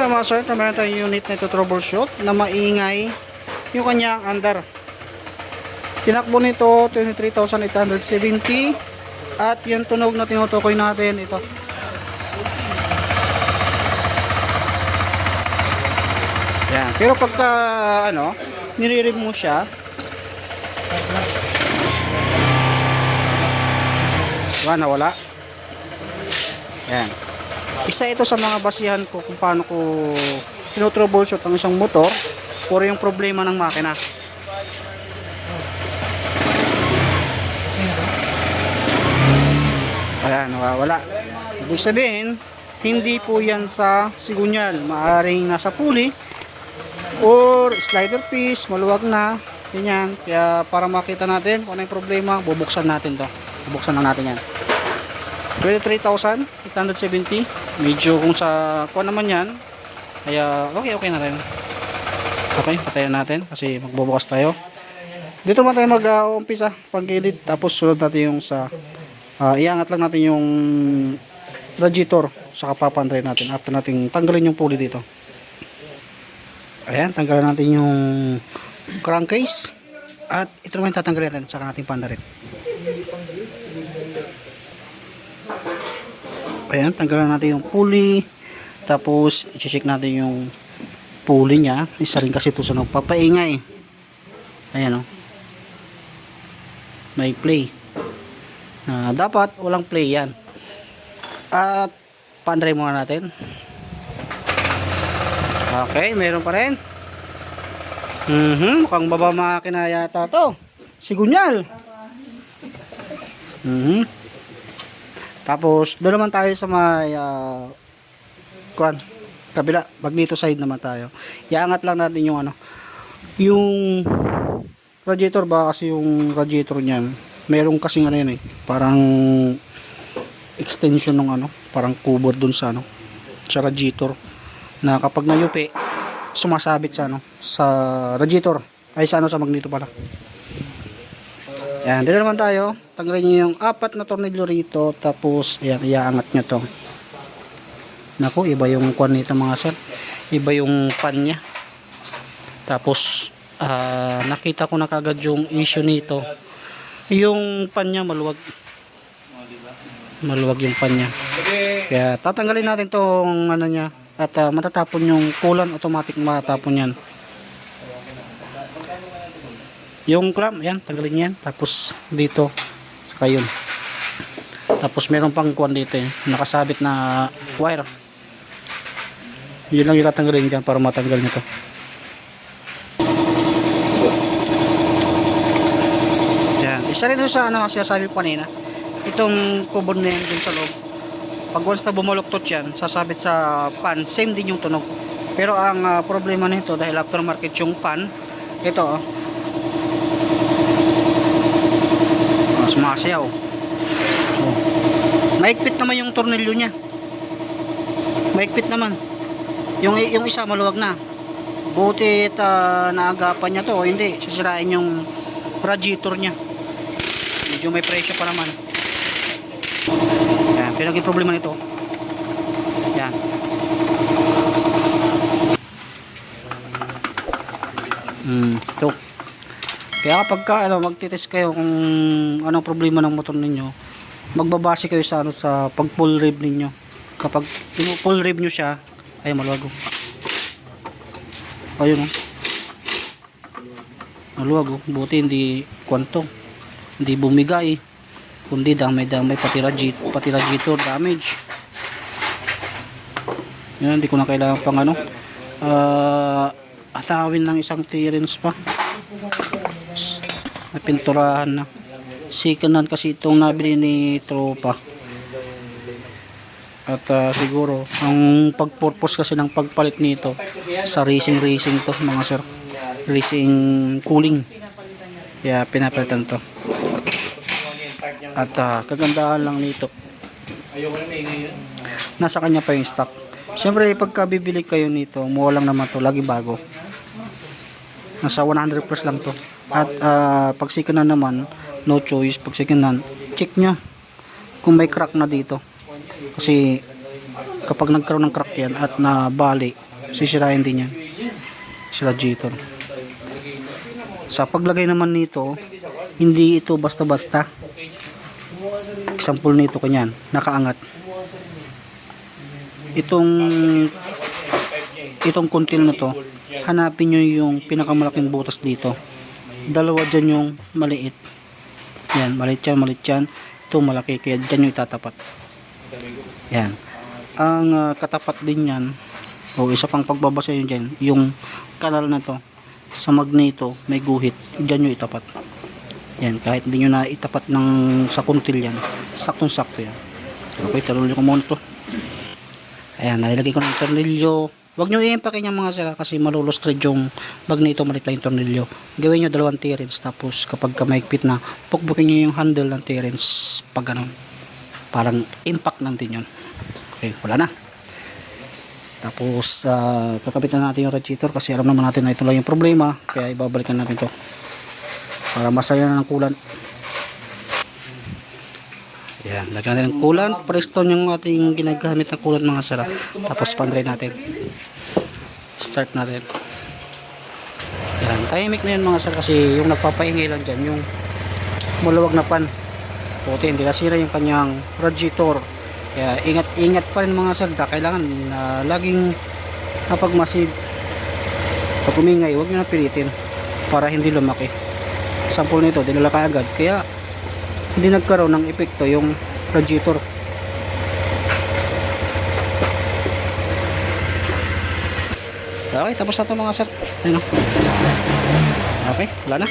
nga mga sir, meron tayong unit na ito troubleshoot na maingay yung kanyang under. Tinakbo nito 23,870 at yung tunog na tinutukoy natin ito. Yan. Pero pagka ano, nire mo siya, wala wala. Yan. Isa ito sa mga basihan ko kung paano ko tinotroubleshoot ang isang motor o yung problema ng makina. Ayan, wala. Ibig sabihin, hindi po yan sa sigunyal. Maaring nasa pulley or slider piece, maluwag na. Ganyan. Kaya para makita natin kung ano yung problema, bubuksan natin to. Bubuksan lang natin yan. 23,870 medyo kung sa kuha naman yan kaya okay okay na rin. Okay patayin natin kasi magbubukas tayo. Dito naman tayo mag uh, pag-edit tapos sunod natin yung sa uh, iangat lang natin yung radiator saka papantry natin after natin tanggalin yung pulley dito. Ayan tanggalin natin yung crankcase at ito naman tatanggalin natin saka natin pandarin Ayan, tanggalan natin yung pulley. Tapos, i-check natin yung pulley niya. Isa rin kasi ito sa nagpapaingay. Ayan o. May play. Na dapat, walang play yan. At, pandry muna natin. Okay, meron pa rin. Mhm, mukhang baba makina yata to. Sigunyal. Mhm. Tapos, doon naman tayo sa may uh, kuan, kabila, magneto side naman tayo. Iangat lang natin yung ano, yung radiator ba kasi yung radiator niyan, merong kasing ano yun eh, parang extension ng ano, parang cover dun sa ano, sa radiator na kapag nayupi, sumasabit sa ano, sa radiator, ay sa ano sa magneto pala. Yan, dito naman tayo. Tanggalin niyo yung apat na tornilyo rito. Tapos, ayan, iaangat nyo to. Naku, iba yung kwan nito mga sir. Iba yung pan niya. Tapos, ah, nakita ko na kagad yung issue nito. Yung pan niya maluwag. Maluwag yung pan niya. Kaya, tatanggalin natin tong ano niya. At ah, matatapon yung kulan. Automatic matatapon yan. Yung clamp, yan, tanggalin yan. Tapos dito, saka yun. Tapos meron pang kuwan dito eh, nakasabit na wire. Yun lang yung dyan para matanggal nito. Yan. Isa rin sa ano, sinasabi ko kanina. Itong kubod na yan dun sa loob. Pag once na bumuluktot yan, sasabit sa pan, same din yung tunog. Pero ang ah, problema nito dahil aftermarket yung pan, ito oh, mas masayaw oh. maigpit naman yung tornilyo nya maigpit naman. Yung, yung isa maluwag na. Buti at uh, naagapan niya to. O hindi sisirain yung radiator nya medyo may presyo pa naman. Yan yung problema nito. Yan hmm ito kaya kapag ka, ano, magtitest kayo kung anong problema ng motor ninyo, magbabase kayo sa ano sa pag full rev ninyo. Kapag full rev nyo siya, ay maluwag. oh. Ayun oh. Maluwag oh. Buti hindi kwanto. Hindi bumigay. Kundi damay-damay pati radiator, pati radiator damage. Yan, hindi ko na kailangan pang ano. Ah, atawin ng isang clearance pa may pinturahan na. Second hand kasi itong nabili ni tropa. At ah, siguro ang pagpurpose kasi ng pagpalit nito sa racing racing to mga sir. Racing cooling. Kaya pinapalitan to. At ah, kagandahan lang nito. Nasa kanya pa yung stock. Syempre pagka bibili kayo nito mukha lang naman to lagi bago. Nasa 100 plus lang to at uh, pag second hand naman no choice. Pag second hand check nyo kung may crack na dito. Kasi kapag nagkaroon ng crack yan at nabali sisirain din yan. Si radiator sa paglagay naman nito hindi ito basta-basta. Example nito kanyan nakaangat. Itong itong container na to hanapin nyo yung pinakamalaking butas dito dalawa dyan yung maliit. Yan maliit yan maliit yan. Ito malaki kaya dyan yung itatapat. Yan. Ang ah, katapat din yan o isa pang pagbabasa yun dyan yung kanal na to sa magneto may guhit dyan yung itapat. Yan kahit hindi nyo na itapat ng sa kuntil yan saktong sakto yan. Okay talulyo ko muna to. Ayan nilagay ko ng tornilyo Huwag nyo i-empake yung mga sira kasi malulustred yung magneto malit lang yung tornilyo. Gawin nyo dalawang tirins tapos kapag ka mahigpit na, pukbukin nyo yung handle ng tirins pag ganun. Parang impact lang din yun. Okay, wala na. Tapos, uh, kakapitan natin yung radiator kasi alam naman natin na ito lang yung problema. Kaya ibabalikan natin to Para masaya na ng coolant. Yan, lagyan natin ng coolant. Preston yung ating ginagamit na coolant mga sara. Tapos pandry natin. Start natin. Yan, tahimik na yun mga sara kasi yung nagpapaingay lang dyan, yung maluwag na pan. Puti, hindi nasira yung kanyang radiator. Kaya ingat-ingat pa rin mga sir. Kailangan na laging kapag masid pag umingay, huwag nyo na pilitin para hindi lumaki. Sample nito, dinala ka agad. Kaya hindi nagkaroon ng epekto yung radiator. Okay, tapos na ito mga sir. Ayun o. Okay, wala na.